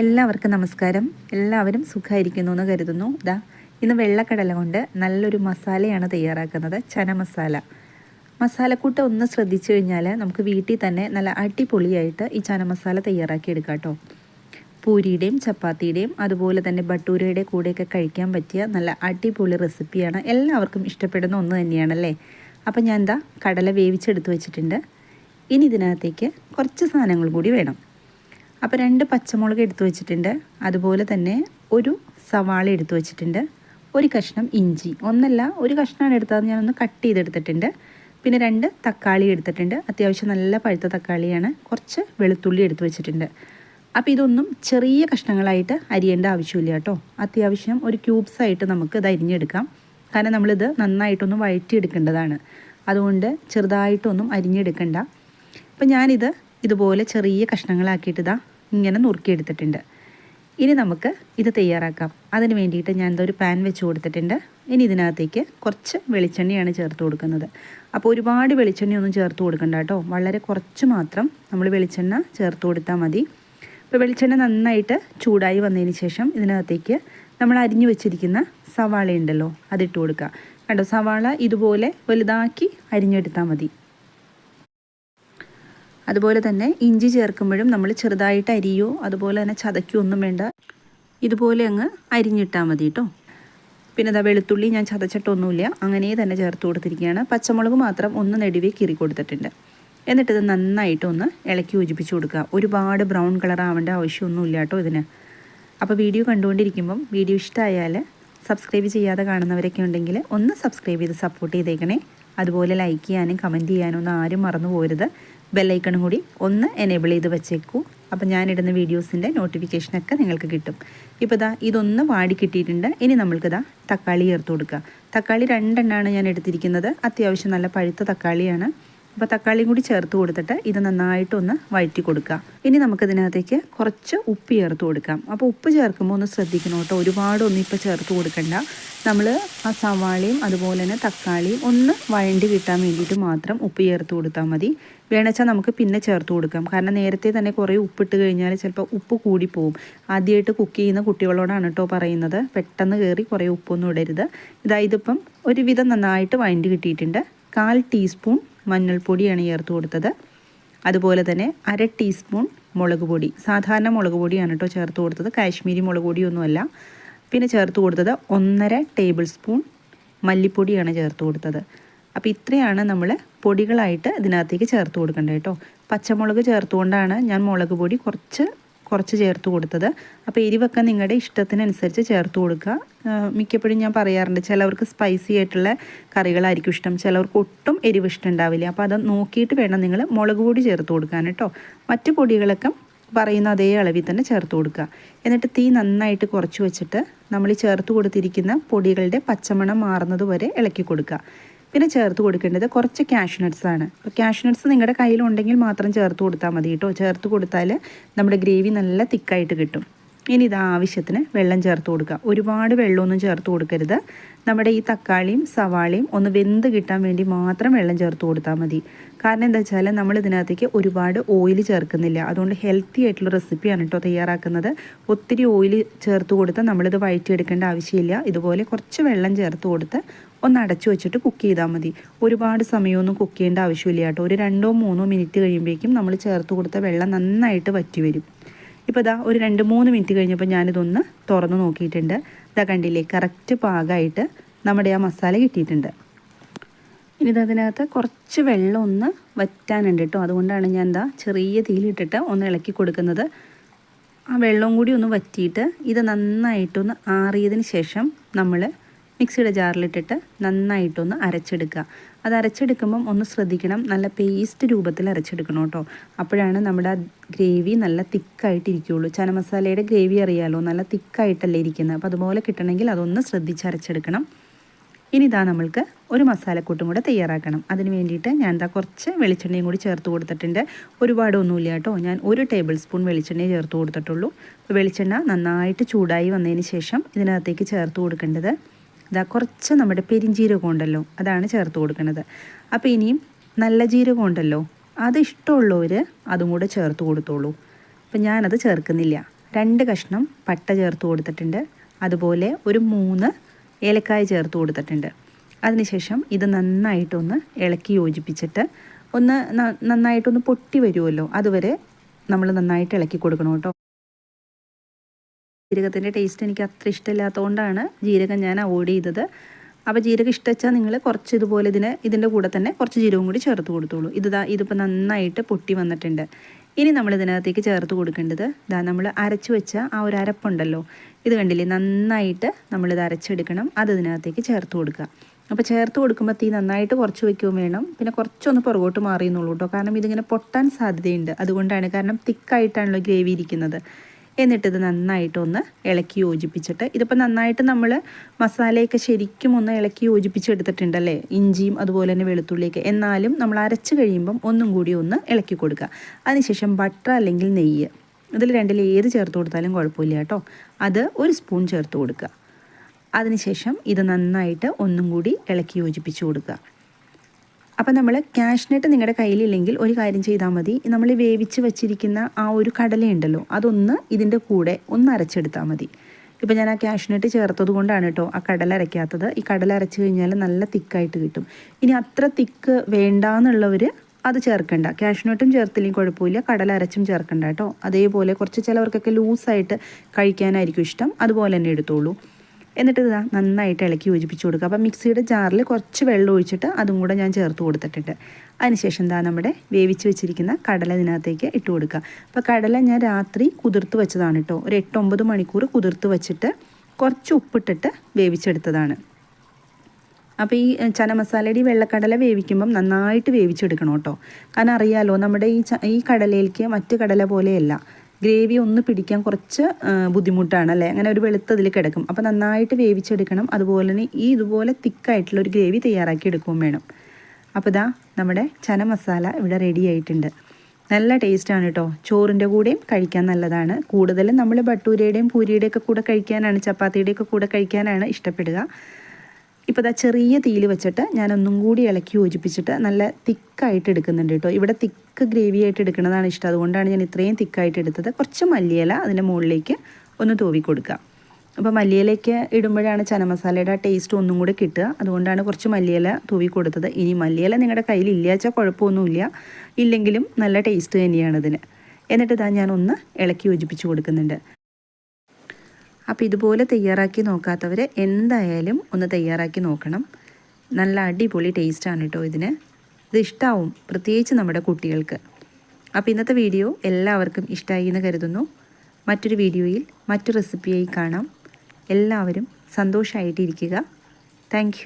എല്ലാവർക്കും നമസ്കാരം. എല്ലാവരും സുഖമായിരിക്കുന്നു എന്ന് കരുതുന്നു. ഇതാ ഇന്ന് വെള്ളക്കടല കൊണ്ട് നല്ലൊരു മസാലയാണ് തയ്യാറാക്കുന്നത്. ചന മസാല. മസാലക്കൂട്ട് ഒന്ന് ശ്രദ്ധിച്ചു കഴിഞ്ഞാൽ നമുക്ക് വീട്ടിൽ തന്നെ നല്ല അടിപൊളിയായിട്ട് ഈ ചന മസാല തയ്യാറാക്കി എടുക്കാം കേട്ടോ. പൂരിയുടെയും ചപ്പാത്തിയുടെയും അതുപോലെ തന്നെ ബട്ടൂരയുടെ കൂടെയൊക്കെ കഴിക്കാൻ പറ്റിയ നല്ല അടിപൊളി റെസിപ്പിയാണ് എല്ലാവർക്കും ഇഷ്ടപ്പെടുന്ന ഒന്ന് തന്നെയാണല്ലേ അപ്പം ഞാൻ എന്താ കടല വേവിച്ചെടുത്ത് വെച്ചിട്ടുണ്ട്. ഇനി ഇതിനകത്തേക്ക് കുറച്ച് സാധനങ്ങൾ കൂടി വേണം. അപ്പോൾ രണ്ട് പച്ചമുളക് എടുത്തു വെച്ചിട്ടുണ്ട്. അതുപോലെ തന്നെ ഒരു സവാള എടുത്തു വെച്ചിട്ടുണ്ട്. ഒരു കഷ്ണം ഇഞ്ചി. ഒന്നല്ല ഒരു കഷ്ണമാണ് എടുത്തത് ഞാനൊന്ന് കട്ട് ചെയ്തെടുത്തിട്ടുണ്ട്. പിന്നെ രണ്ട് തക്കാളി എടുത്തിട്ടുണ്ട്. അത്യാവശ്യം നല്ല പഴുത്ത തക്കാളിയാണ്. കുറച്ച് വെളുത്തുള്ളി എടുത്തു വെച്ചിട്ടുണ്ട്. അപ്പോൾ ഇതൊന്നും ചെറിയ കഷ്ണങ്ങളായിട്ട് അരിയേണ്ട ആവശ്യമില്ല കേട്ടോ. അത്യാവശ്യം ഒരു ക്യൂബ്സ് ആയിട്ട് നമുക്ക് ഇത് അരിഞ്ഞെടുക്കാം. കാരണം നമ്മളിത് നന്നായിട്ടൊന്ന് വഴറ്റിയെടുക്കേണ്ടതാണ്. അതുകൊണ്ട് ചെറുതായിട്ടൊന്നും അരിഞ്ഞെടുക്കണ്ട. അപ്പം ഞാനിത് ഇതുപോലെ ചെറിയ കഷ്ണങ്ങളാക്കിയിട്ട് ഇതാ ഇങ്ങനെ നുറുക്കിയെടുത്തിട്ടുണ്ട്. ഇനി നമുക്ക് ഇത് തയ്യാറാക്കാം. അതിന് വേണ്ടിയിട്ട് ഞാൻ ഒരു പാൻ വെച്ച് കൊടുത്തിട്ടുണ്ട്. ഇനി ഇതിനകത്തേക്ക് കുറച്ച് വെളിച്ചെണ്ണയാണ് ചേർത്ത് കൊടുക്കുന്നത്. അപ്പോൾ ഒരുപാട് വെളിച്ചെണ്ണയൊന്നും ചേർത്ത് കൊടുക്കണ്ട കേട്ടോ. വളരെ കുറച്ച് മാത്രം നമ്മൾ വെളിച്ചെണ്ണ ചേർത്ത് കൊടുത്താൽ മതി. ഇപ്പോൾ വെളിച്ചെണ്ണ നന്നായിട്ട് ചൂടായി വന്നതിന് ശേഷം ഇതിനകത്തേക്ക് നമ്മൾ അരിഞ്ഞു വെച്ചിരിക്കുന്ന സവാള ഉണ്ടല്ലോ അതിട്ട് കൊടുക്കുക. കണ്ടോ? സവാള ഇതുപോലെ വലുതാക്കി അരിഞ്ഞെടുത്താൽ മതി. അതുപോലെ തന്നെ ഇഞ്ചി ചേർക്കുമ്പോഴും നമ്മൾ ചെറുതായിട്ട് അരിയോ അതുപോലെ തന്നെ ചതയ്ക്കോ ഒന്നും വേണ്ട. ഇതുപോലെ അങ്ങ് അരിഞ്ഞിട്ടാൽ മതി കേട്ടോ പിന്നെ അതാ വെളുത്തുള്ളി ഞാൻ ചതച്ചിട്ടൊന്നുമില്ല. അങ്ങനെ തന്നെ ചേർത്ത് കൊടുത്തിരിക്കുകയാണ്. പച്ചമുളക് മാത്രം ഒന്ന് നെടുവേ കീറി കൊടുത്തിട്ടുണ്ട്. എന്നിട്ട് നന്നായിട്ടൊന്ന് ഇളക്കി യോജിപ്പിച്ച് കൊടുക്കുക. ഒരുപാട് ബ്രൗൺ കളർ ആവേണ്ട ആവശ്യമൊന്നുമില്ല കേട്ടോ ഇതിന്. അപ്പോൾ വീഡിയോ കണ്ടുകൊണ്ടിരിക്കുമ്പം വീഡിയോ ഇഷ്ടമായാൽ സബ്സ്ക്രൈബ് ചെയ്യാതെ കാണുന്നവരൊക്കെ ഉണ്ടെങ്കിൽ ഒന്ന് സബ്സ്ക്രൈബ് ചെയ്ത് സപ്പോർട്ട് ചെയ്തേക്കണേ. അതുപോലെ ലൈക്ക് ചെയ്യാനും കമന്റ് ചെയ്യാനും ഒന്നും ആരും മറന്നു പോരുത് ബെല്ലൈക്കണും കൂടി ഒന്ന് എനേബിൾ ചെയ്ത് വെച്ചേക്കൂ. അപ്പോൾ ഞാനിടുന്ന വീഡിയോസിന്റെ നോട്ടിഫിക്കേഷനൊക്കെ നിങ്ങൾക്ക് കിട്ടും. ഇപ്പോൾ ഇതാ ഇതൊന്ന് വാടി കിട്ടിയിട്ടുണ്ട്. ഇനി നമ്മൾക്കിതാ തക്കാളി ചേർത്ത് കൊടുക്കുക. തക്കാളി രണ്ടെണ്ണമാണ് ഞാൻ എടുത്തിരിക്കുന്നത്. അത്യാവശ്യം നല്ല പഴുത്ത തക്കാളിയാണ്. അപ്പോൾ തക്കാളിയും കൂടി ചേർത്ത് കൊടുത്തിട്ട് ഇത് നന്നായിട്ടൊന്ന് വഴറ്റി കൊടുക്കുക ഇനി നമുക്കിതിനകത്തേക്ക് കുറച്ച് ഉപ്പ് ചേർത്ത് കൊടുക്കാം. അപ്പോൾ ഉപ്പ് ചേർക്കുമ്പോൾ ഒന്ന് ശ്രദ്ധിക്കണം കേട്ടോ. ഒരുപാടൊന്നും ഇപ്പോൾ ചേർത്ത് കൊടുക്കണ്ട. നമ്മൾ ആ സവാളയും അതുപോലെ തന്നെ തക്കാളിയും ഒന്ന് വഴണ്ടി കിട്ടാൻ വേണ്ടിയിട്ട് മാത്രം ഉപ്പ് ചേർത്ത് കൊടുത്താൽ മതി. വേണമെച്ചാൽ നമുക്ക് പിന്നെ ചേർത്ത് കൊടുക്കാം. കാരണം നേരത്തെ തന്നെ കുറേ ഉപ്പിട്ട് കഴിഞ്ഞാൽ ചിലപ്പോൾ ഉപ്പ് കൂടിപ്പോവും ആദ്യമായിട്ട് കുക്ക് ചെയ്യുന്ന കുട്ടികളോടാണ് കേട്ടോ പറയുന്നത്. പെട്ടെന്ന് കയറി കുറേ ഉപ്പൊന്നും ഇടരുത്. ഇതായതിപ്പം ഒരുവിധം നന്നായിട്ട് വഴണ്ടി കിട്ടിയിട്ടുണ്ട്. കാൽ ടീസ്പൂൺ മഞ്ഞൾപ്പൊടിയാണ് ചേർത്ത് കൊടുത്തത്. അതുപോലെ തന്നെ അര ടീസ്പൂൺ മുളക് പൊടി. സാധാരണ മുളക് പൊടിയാണ് കേട്ടോ ചേർത്ത് കൊടുത്തത്. കാശ്മീരി മുളക് പൊടിയൊന്നുമല്ല. പിന്നെ ചേർത്ത് കൊടുത്തത് ഒന്നര ടേബിൾ സ്പൂൺ മല്ലിപ്പൊടിയാണ് ചേർത്ത് കൊടുത്തത്. അപ്പോൾ ഇത്രയാണ് നമ്മൾ പൊടികളായിട്ട് ഇതിനകത്തേക്ക് ചേർത്ത് കൊടുക്കേണ്ടത് കേട്ടോ പച്ചമുളക് ചേർത്തുകൊണ്ടാണ് ഞാൻ മുളക് പൊടി കുറച്ച് കുറച്ച് ചേർത്ത് കൊടുത്തത്. അപ്പോൾ എരിവൊക്കെ നിങ്ങളുടെ ഇഷ്ടത്തിനനുസരിച്ച് ചേർത്ത് കൊടുക്കുക. മിക്കപ്പോഴും ഞാൻ പറയാറുണ്ട് ചിലവർക്ക് സ്പൈസി ആയിട്ടുള്ള കറികളായിരിക്കും ഇഷ്ടം. ചിലവർക്ക് ഒട്ടും എരിവ് ഇഷ്ടം ഉണ്ടാവില്ല. അപ്പോൾ അത് നോക്കിയിട്ട് വേണം നിങ്ങൾ മുളക് പൊടി ചേർത്ത് കൊടുക്കാൻ കേട്ടോ. മറ്റ് പൊടികളൊക്കെ പറയുന്ന അതേ അളവിൽ തന്നെ ചേർത്ത് കൊടുക്കുക. എന്നിട്ട് തീ നന്നായിട്ട് കുറച്ച് വെച്ചിട്ട് നമ്മൾ ചേർത്ത് കൊടുത്തിരിക്കുന്ന പൊടികളുടെ പച്ചമണം മാറുന്നത് വരെ ഇളക്കി കൊടുക്കുക. പിന്നെ ചേർത്ത് കൊടുക്കേണ്ടത് കുറച്ച് ക്യാഷ് നട്ട്സ് ആണ്. അപ്പോൾ ക്യാഷ് നട്ട്സ് നിങ്ങളുടെ കയ്യിലുണ്ടെങ്കിൽ മാത്രം ചേർത്ത് കൊടുത്താൽ മതി കേട്ടോ. ചേർത്ത് കൊടുത്താൽ നമ്മുടെ ഗ്രേവി നല്ല തിക്കായിട്ട് കിട്ടും. ഇനി ഇത് ആവശ്യത്തിന് വെള്ളം ചേർത്ത് കൊടുക്കുക. ഒരുപാട് വെള്ളമൊന്നും ചേർത്ത് കൊടുക്കരുത്. നമ്മുടെ ഈ തക്കാളിയും സവാളയും ഒന്ന് വെന്ത് കിട്ടാൻ വേണ്ടി മാത്രം വെള്ളം ചേർത്ത് കൊടുത്താൽ മതി. കാരണം എന്താ വെച്ചാൽ നമ്മൾ ഇതിനകത്തേക്ക് ഒരുപാട് ഓയിൽ ചേർക്കുന്നില്ല. അതുകൊണ്ട് ഹെൽത്തി ആയിട്ടുള്ള റെസിപ്പിയാണ് കേട്ടോ തയ്യാറാക്കുന്നത്. ഒത്തിരി ഓയിൽ ചേർത്ത് കൊടുത്ത് നമ്മളിത് വഴറ്റിയെടുക്കേണ്ട ആവശ്യമില്ല. ഇതുപോലെ കുറച്ച് വെള്ളം ചേർത്ത് കൊടുത്ത് ഒന്ന് അടച്ചു വെച്ചിട്ട് കുക്ക് ചെയ്താൽ മതി. ഒരുപാട് സമയമൊന്നും കുക്ക് ചെയ്യേണ്ട ആവശ്യമില്ല കേട്ടോ. ഒരു രണ്ടോ മൂന്നോ മിനിറ്റ് കഴിയുമ്പോഴേക്കും നമ്മൾ ചേർത്ത് കൊടുത്ത വെള്ളം നന്നായിട്ട് വറ്റി വരും ഇപ്പോൾ ഇതാ ഒരു രണ്ട് മൂന്ന് മിനിറ്റ് കഴിഞ്ഞപ്പോൾ ഞാനിതൊന്ന് തുറന്ന് നോക്കിയിട്ടുണ്ട്. ഇതാ കണ്ടില്ലേ കറക്റ്റ് പാകമായിട്ട് നമ്മുടെ ആ മസാല കിട്ടിയിട്ടുണ്ട്. ഇനി ഇതിനകത്ത് കുറച്ച് വെള്ളം ഒന്ന് വറ്റാനുണ്ട് കേട്ടോ അതുകൊണ്ടാണ് ഞാൻ എന്താ ചെറിയ തീയിലിട്ടിട്ട് ഒന്ന് ഇളക്കി കൊടുക്കുന്നത്. ആ വെള്ളവും കൂടി ഒന്ന് വറ്റിയിട്ട് ഇത് നന്നായിട്ടൊന്ന് ആറിയതിന് ശേഷം നമ്മൾ മിക്സിയുടെ ജാറിലിട്ടിട്ട് നന്നായിട്ടൊന്ന് അരച്ചെടുക്കുക. അത് അരച്ചെടുക്കുമ്പം ഒന്ന് ശ്രദ്ധിക്കണം. നല്ല പേസ്റ്റ് രൂപത്തിൽ അരച്ചെടുക്കണം കേട്ടോ. അപ്പോഴാണ് നമ്മുടെ ഗ്രേവി നല്ല തിക്കായിട്ടിരിക്കുകയുള്ളൂ. ചന മസാലയുടെ ഗ്രേവി അറിയാലോ? നല്ല തിക്കായിട്ടല്ലേ ഇരിക്കുന്നത്. അപ്പോൾ അതുപോലെ കിട്ടണമെങ്കിൽ അതൊന്ന് ശ്രദ്ധിച്ച് അരച്ചെടുക്കണം. ഇനി ഇതാ നമ്മൾക്ക് ഒരു മസാലക്കൂട്ടും കൂടെ തയ്യാറാക്കണം. അതിന് വേണ്ടിയിട്ട് ഞാൻ എന്താ കുറച്ച് വെളിച്ചെണ്ണയും കൂടി ചേർത്ത് കൊടുത്തിട്ടുണ്ട്. ഒരുപാടൊന്നുമില്ല കേട്ടോ. ഞാൻ ഒരു ടേബിൾ സ്പൂൺ വെളിച്ചെണ്ണയെ ചേർത്ത് കൊടുത്തിട്ടുള്ളൂ. വെളിച്ചെണ്ണ നന്നായിട്ട് ചൂടായി വന്നതിന് ശേഷം ഇതിനകത്തേക്ക് ചേർത്ത് കൊടുക്കേണ്ടത് ഇതാ കുറച്ച് നമ്മുടെ പെരിഞ്ജീരകം ഉണ്ടല്ലോ അതാണ് ചേർത്ത് കൊടുക്കുന്നത്. അപ്പോൾ ഇനിയും നല്ല ജീരകം ഉണ്ടല്ലോ അത് ഇഷ്ടമുള്ളവർ അതും കൂടെ ചേർത്ത് കൊടുത്തോളൂ. അപ്പം ഞാനത് ചേർക്കുന്നില്ല. രണ്ട് കഷ്ണം പട്ട ചേർത്ത് കൊടുത്തിട്ടുണ്ട്. അതുപോലെ ഒരു മൂന്ന് ഏലക്കായ ചേർത്ത് കൊടുത്തിട്ടുണ്ട്. അതിനുശേഷം ഇത് നന്നായിട്ടൊന്ന് ഇളക്കി യോജിപ്പിച്ചിട്ട് ഒന്ന് നന്നായിട്ടൊന്ന് പൊട്ടി വരുമല്ലോ അതുവരെ നമ്മൾ നന്നായിട്ട് ഇളക്കി കൊടുക്കണം ജീരകത്തിന്റെ ടേസ്റ്റ് എനിക്ക് അത്ര ഇഷ്ടമില്ലാത്തതുകൊണ്ടാണ് ജീരകം ഞാൻ അവോയ്ഡ് ചെയ്തത്. അപ്പോൾ ജീരകം ഇഷ്ടവെച്ചാൽ നിങ്ങൾ കുറച്ച് ഇതുപോലെ ഇതിന് ഇതിന്റെ കൂടെ തന്നെ കുറച്ച് ജീരകം കൂടി ചേർത്ത് കൊടുത്തോളൂ. ഇത് ഇതിപ്പോൾ നന്നായിട്ട് പൊട്ടി വന്നിട്ടുണ്ട്. ഇനി നമ്മൾ ഇതിനകത്തേക്ക് ചേർത്ത് കൊടുക്കേണ്ടത് ഇതാ നമ്മൾ അരച്ച് വെച്ച ആ ഒരു അരപ്പുണ്ടല്ലോ ഇത് കണ്ടില്ലേ? നന്നായിട്ട് നമ്മളിത് അരച്ചെടുക്കണം. അത് ഇതിനകത്തേക്ക് ചേർത്ത് കൊടുക്കുക. അപ്പോൾ ചേർത്ത് കൊടുക്കുമ്പോൾ തീ നന്നായിട്ട് കുറച്ച് വയ്ക്കുകയും വേണം. പിന്നെ കുറച്ചൊന്ന് പുറകോട്ട് മാറിയെന്നുള്ളൂ കേട്ടോ. കാരണം ഇതിങ്ങനെ പൊട്ടാൻ സാധ്യതയുണ്ട്. അതുകൊണ്ടാണ്. കാരണം തിക്കായിട്ടാണല്ലോ ഗ്രേവി ഇരിക്കുന്നത്. എന്നിട്ടിത് നന്നായിട്ടൊന്ന് ഇളക്കി യോജിപ്പിച്ചിട്ട് ഇതിപ്പോൾ നന്നായിട്ട് നമ്മൾ മസാലയൊക്കെ ശരിക്കും ഒന്ന് ഇളക്കി യോജിപ്പിച്ചെടുത്തിട്ടുണ്ടല്ലേ? ഇഞ്ചിയും അതുപോലെ തന്നെ വെളുത്തുള്ളിയൊക്കെ. എന്നാലും നമ്മൾ അരച്ച് കഴിയുമ്പം ഒന്നും കൂടി ഒന്ന് ഇളക്കി കൊടുക്കുക. അതിനുശേഷം ബട്ടർ അല്ലെങ്കിൽ നെയ്യ്. ഇതിൽ രണ്ടിൽ ഏത് ചേർത്ത് കൊടുത്താലും കുഴപ്പമില്ല കേട്ടോ. അത് ഒരു സ്പൂൺ ചേർത്ത് കൊടുക്കുക. അതിനുശേഷം ഇത് നന്നായിട്ട് ഒന്നും കൂടി ഇളക്കി യോജിപ്പിച്ച് കൊടുക്കുക. അപ്പം നമ്മൾ ക്യാഷ്നെട്ട് നിങ്ങളുടെ കയ്യിലില്ലെങ്കിൽ ഒരു കാര്യം ചെയ്താൽ മതി. നമ്മൾ വേവിച്ച് വെച്ചിരിക്കുന്ന ആ ഒരു കടലയുണ്ടല്ലോ അതൊന്ന് ഇതിന്റെ കൂടെ ഒന്ന് അരച്ചെടുത്താൽ മതി. ഇപ്പം ഞാൻ ആ ക്യാഷ്നെട്ട് ചേർത്തത് കൊണ്ടാണ് കേട്ടോ ആ കടല അരയ്ക്കാത്തത്. ഈ കടല അരച്ച് കഴിഞ്ഞാൽ നല്ല തിക്കായിട്ട് കിട്ടും. ഇനി അത്ര തിക്ക് വേണ്ടാന്നുള്ളവർ അത് ചേർക്കണ്ട. ക്യാഷ്നട്ടും ചേർത്തില്ലെങ്കിൽ കുഴപ്പമില്ല. കടല അരച്ചും ചേർക്കണ്ട കേട്ടോ അതേപോലെ കുറച്ച് ചിലവർക്കൊക്കെ ലൂസായിട്ട് കഴിക്കാനായിരിക്കും ഇഷ്ടം. അതുപോലെ തന്നെ എടുത്തോളൂ. എന്നിട്ട് ഇതാ നന്നായിട്ട് ഇളക്കി യോജിപ്പിച്ച് കൊടുക്കുക. അപ്പം മിക്സിയുടെ ജാറിൽ കുറച്ച് വെള്ളം ഒഴിച്ചിട്ട് അതും കൂടെ ഞാൻ ചേർത്ത് കൊടുത്തിട്ടുണ്ട്. അതിനുശേഷം എന്താ നമ്മുടെ വേവിച്ച് വെച്ചിരിക്കുന്ന കടല ഇതിനകത്തേക്ക് ഇട്ട് കൊടുക്കുക. അപ്പോൾ കടല ഞാൻ രാത്രി കുതിർത്ത് വെച്ചതാണ് കേട്ടോ. ഒരു എട്ടൊമ്പത് മണിക്കൂർ കുതിർത്ത് വെച്ചിട്ട് കുറച്ച് ഉപ്പിട്ടിട്ട് വേവിച്ചെടുത്തതാണ്. അപ്പോൾ ഈ ചന മസാലയുടെ വെള്ളക്കടല വേവിക്കുമ്പം നന്നായിട്ട് വേവിച്ചെടുക്കണം കേട്ടോ. കാരണം അറിയാലോ നമ്മുടെ ഈ ഈ കടലയിലേക്ക് മറ്റ് കടല പോലെയല്ല. ഗ്രേവി ഒന്ന് പിടിക്കാൻ കുറച്ച് ബുദ്ധിമുട്ടാണ് അല്ലേ? അങ്ങനെ ഒരു വെളുത്ത് വെളുത്തതിൽ കിടക്കും. അപ്പോൾ നന്നായിട്ട് വേവിച്ചെടുക്കണം. അതുപോലെ തന്നെ ഈ ഇതുപോലെ തിക്കായിട്ടുള്ള ഒരു ഗ്രേവി തയ്യാറാക്കി എടുക്കുകയും വേണം. അപ്പോൾ ഇതാ നമ്മുടെ ചന മസാല ഇവിടെ റെഡി ആയിട്ടുണ്ട്. നല്ല ടേസ്റ്റാണ് കേട്ടോ ചോറിന്റെ കൂടെയും കഴിക്കാൻ നല്ലതാണ്. കൂടുതലും നമ്മൾ ഭട്ടൂരയുടെയും പൂരിയുടെയൊക്കെ കൂടെ കഴിക്കാനാണ് ചപ്പാത്തിയുടെയൊക്കെ കൂടെ കഴിക്കാനാണ് ഇഷ്ടപ്പെടുക. ഇപ്പോൾ ഇതാ ചെറിയ തീയിൽ വെച്ചിട്ട് ഞാൻ ഒന്നും കൂടി ഇളക്കി യോജിപ്പിച്ചിട്ട് നല്ല തിക്കായിട്ട് എടുക്കുന്നുണ്ട് കേട്ടോ. ഇവിടെ തിക്ക് ഗ്രേവി ആയിട്ട് എടുക്കുന്നതാണ് ഇഷ്ടം. അതുകൊണ്ടാണ് ഞാൻ ഇത്രയും തിക്കായിട്ട് എടുത്തത്. കുറച്ച് മല്ലിയില അതിന്റെ മുകളിലേക്ക് ഒന്ന് തൂവി കൊടുക്കുക. അപ്പോൾ മല്ലിയിലേക്ക് ഇടുമ്പോഴാണ് ചനമസാലയുടെ ആ ടേസ്റ്റ് ഒന്നും കൂടി കിട്ടുക. അതുകൊണ്ടാണ് കുറച്ച് മല്ലിയില തൂവി കൊടുത്തത്. ഇനി മല്ലിയില നിങ്ങളുടെ കയ്യിൽ ഇല്ലാച്ചാൽ കുഴപ്പമൊന്നുമില്ല. ഇല്ലെങ്കിലും നല്ല ടേസ്റ്റ് തന്നെയാണ് ഇതിന്. എന്നിട്ട് ഇതാ ഞാൻ ഒന്ന് ഇളക്കി യോജിപ്പിച്ച് കൊടുക്കുന്നുണ്ട്. അപ്പോൾ ഇതുപോലെ തയ്യാറാക്കി നോക്കാത്തവർ എന്തായാലും ഒന്ന് തയ്യാറാക്കി നോക്കണം. നല്ല അടിപൊളി ടേസ്റ്റാണ് കേട്ടോ ഇതിന്. ഇത് ഇഷ്ടമാവും പ്രത്യേകിച്ച് നമ്മുടെ കുട്ടികൾക്ക്. അപ്പോൾ ഇന്നത്തെ വീഡിയോ എല്ലാവർക്കും ഇഷ്ടമായി എന്ന് കരുതുന്നു. മറ്റൊരു വീഡിയോയിൽ മറ്റു റെസിപ്പിയായി കാണാം. എല്ലാവരും സന്തോഷമായിട്ടിരിക്കുക താങ്ക്